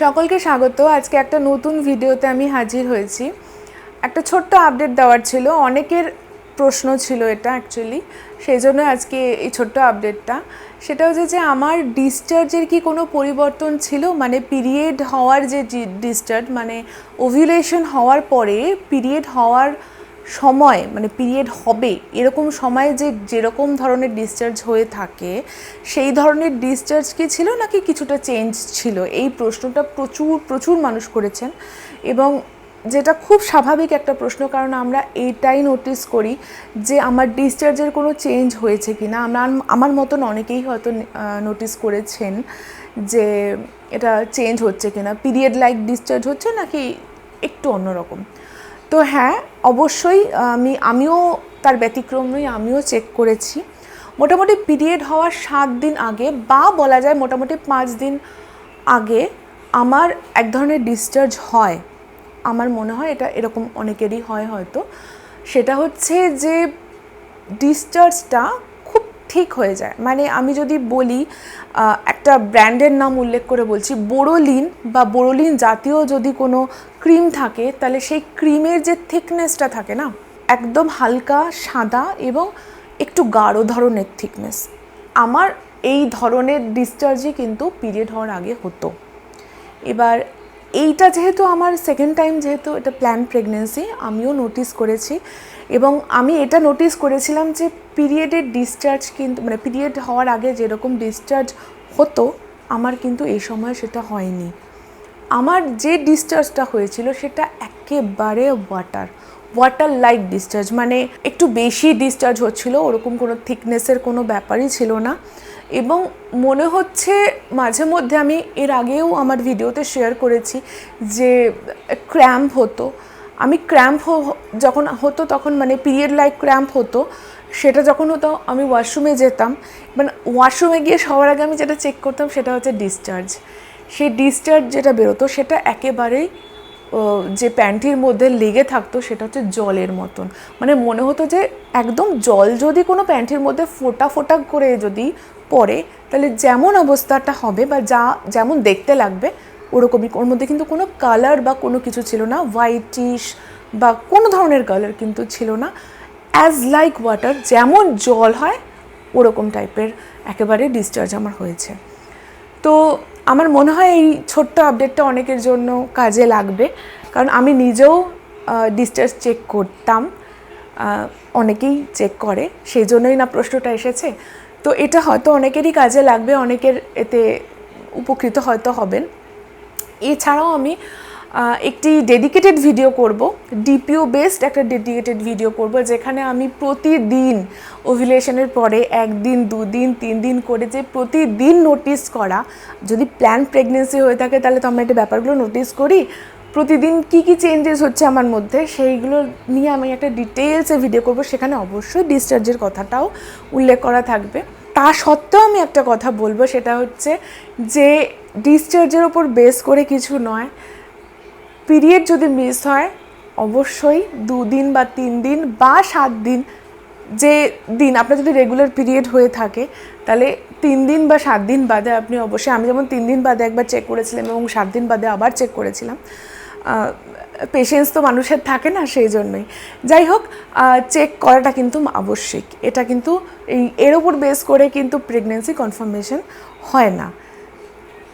সকলকে স্বাগত। আজকে একটা নতুন ভিডিওতে আমি হাজির হয়েছি। একটা ছোট্ট আপডেট দেওয়ার ছিল। অনেকের প্রশ্ন ছিল এটা অ্যাকচুয়ালি সেই জন্য আজকে এই ছোট্ট আপডেটটা সেটা হচ্ছে যে আমার ডিসচার্জের কি কোনো পরিবর্তন ছিল? মানে পিরিয়ড হওয়ার যে ডিসচার্জ মানে ওভিউলেশন হওয়ার পরে পিরিয়ড হওয়ার সময় মানে পিরিয়ড হবে, এরকম সময় যে যেরকম ধরনের ডিসচার্জ হয়ে থাকে, সেই ধরনের ডিসচার্জ কি ছিল নাকি কিছুটা চেঞ্জ ছিল? এই প্রশ্নটা প্রচুর প্রচুর মানুষ করেছেন এবং যেটা খুব স্বাভাবিক একটা প্রশ্ন, কারণ আমরা এইটাই নোটিস করি যে আমার ডিসচার্জের কোনো চেঞ্জ হয়েছে কি না আমরা, আমার মতন অনেকেই হয়তো নোটিস করেছেন যে এটা চেঞ্জ হচ্ছে কি না পিরিয়ড লাইক ডিসচার্জ হচ্ছে নাকি একটু অন্যরকম? তো হ্যাঁ অবশ্যই আমি আমিও তার ব্যতিক্রম নই আমিও চেক করেছি। মোটামুটি পিরিয়ড হওয়ার সাত দিন আগে বা বলা যায় মোটামুটি পাঁচ দিন আগে আমার এক ধরনের ডিসচার্জ হয়। আমার মনে হয় এটা এরকম অনেকেরই হয় হয়তো। সেটা হচ্ছে যে ডিসচার্জটা খুব ঠিক হয়ে যায়। মানে আমি যদি বলি আহ, একটা ব্র্যান্ডের নাম উল্লেখ করে বলছি, বোরোলিন বা বোরোলিন জাতীয় যদি কোনো ক্রিম থাকে, তাহলে সেই ক্রিমের যে থিকনেসটা থাকে না, একদম হালকা, সাদা এবং একটু গাঢ় ধরনের থিকনেস। আমার এই ধরনের ডিসচার্জই কিন্তু পিরিয়ড হওয়ার আগে হতো। এবার এইটা যেহেতু আমার সেকেন্ড টাইম যেহেতু এটা প্ল্যান প্রেগনেন্সি আমিও নোটিস করেছি এবং আমি এটা নোটিস করেছিলাম যে পিরিয়ডের ডিসচার্জ কিন্তু মানে পিরিয়ড হওয়ার আগে যেরকম ডিসচার্জ হতো, আমার কিন্তু এই সময় সেটা হয়নি। আমার যে ডিসচার্জটা হয়েছিল সেটা একেবারে ওয়াটার ওয়াটার লাইক ডিসচার্জ মানে একটু বেশি ডিসচার্জ হচ্ছিল, ওরকম কোনো থিকনেসের কোনো ব্যাপারই ছিল না। এবং মনে হচ্ছে মাঝে মধ্যে আমি এর আগেও আমার ভিডিওতে শেয়ার করেছি যে ক্র্যাম্প হতো। আমি ক্র্যাম্প যখন হতো তখন মানে পিরিয়ড লাইক ক্র্যাম্প হতো। সেটা যখন হতো, আমি ওয়াশরুমে যেতাম মানে ওয়াশরুমে গিয়ে সবার আগে আমি যেটা চেক করতাম সেটা হচ্ছে ডিসচার্জ সেই ডিসচার্জ যেটা বেরোতো, সেটা একেবারেই যে প্যান্টির মধ্যে লেগে থাকতো, সেটা হচ্ছে জলের মতন। মানে মনে হতো যে একদম জল যদি কোনো প্যান্টির মধ্যে ফোটা ফোটা করে যদি পড়ে, তাহলে যেমন অবস্থাটা হবে বা যা, যেমন দেখতে লাগবে, ওরকমই। ওর মধ্যে কিন্তু কোনো কালার বা কোনো কিছু ছিল না হোয়াইটিশ বা কোনো ধরনের কালার কিন্তু ছিল না। অ্যাজ লাইক ওয়াটার যেমন জল হয়, ওরকম টাইপের একেবারে ডিসচার্জ আমার হয়েছে। তো আমার মনে হয় এই ছোট্ট আপডেটটা অনেকের জন্য কাজে লাগবে। কারণ আমি নিজেও ডিসচার্জ চেক করতাম অনেকেই চেক করে সেই জন্যই না প্রশ্নটা এসেছে। তো এটা হয়তো অনেকেরই কাজে লাগবে, অনেকের এতে উপকৃত হয়তো হবেন। এছাড়াও আমি একটি ডেডিকেটেড ভিডিও করব ডিপিও বেসড একটা ডেডিকেটেড ভিডিও করব, যেখানে আমি প্রতিদিন ওভিলেশনের পরে একদিন, দুদিন তিন দিন করে যে প্রতিদিন নোটিস করা, যদি প্ল্যান প্রেগনেন্সি হয়ে থাকে তাহলে তো আমরা এটা ব্যাপারগুলো নোটিস করি। প্রতিদিন কি কি চেঞ্জেস হচ্ছে আমার মধ্যে, সেইগুলো নিয়ে আমি একটা ডিটেলসে ভিডিও করব, সেখানে অবশ্যই ডিসচার্জের কথাটাও উল্লেখ করা থাকবে। তা সত্ত্বেও আমি একটা কথা বলব, সেটা হচ্ছে যে ডিসচার্জের ওপর বেস করে কিছু নয় পিরিয়ড যদি মিস হয়, অবশ্যই দুদিন বা তিন দিন বা সাত দিন যে দিন আপনার যদি রেগুলার পিরিয়ড হয়ে থাকে, তাহলে তিন দিন বা সাত দিন বাদে আপনি অবশ্যই, আমি যেমন তিন দিন বাদে একবার চেক করেছিলাম এবং সাত দিন বাদে আবার চেক করেছিলাম। পেশেন্স তো মানুষের থাকে না সেই জন্যই। যাই হোক চেক করাটা কিন্তু আবশ্যিক। এটা কিন্তু এই, এর ওপর বেস করে কিন্তু প্রেগনেন্সি কনফার্মেশন হয় না।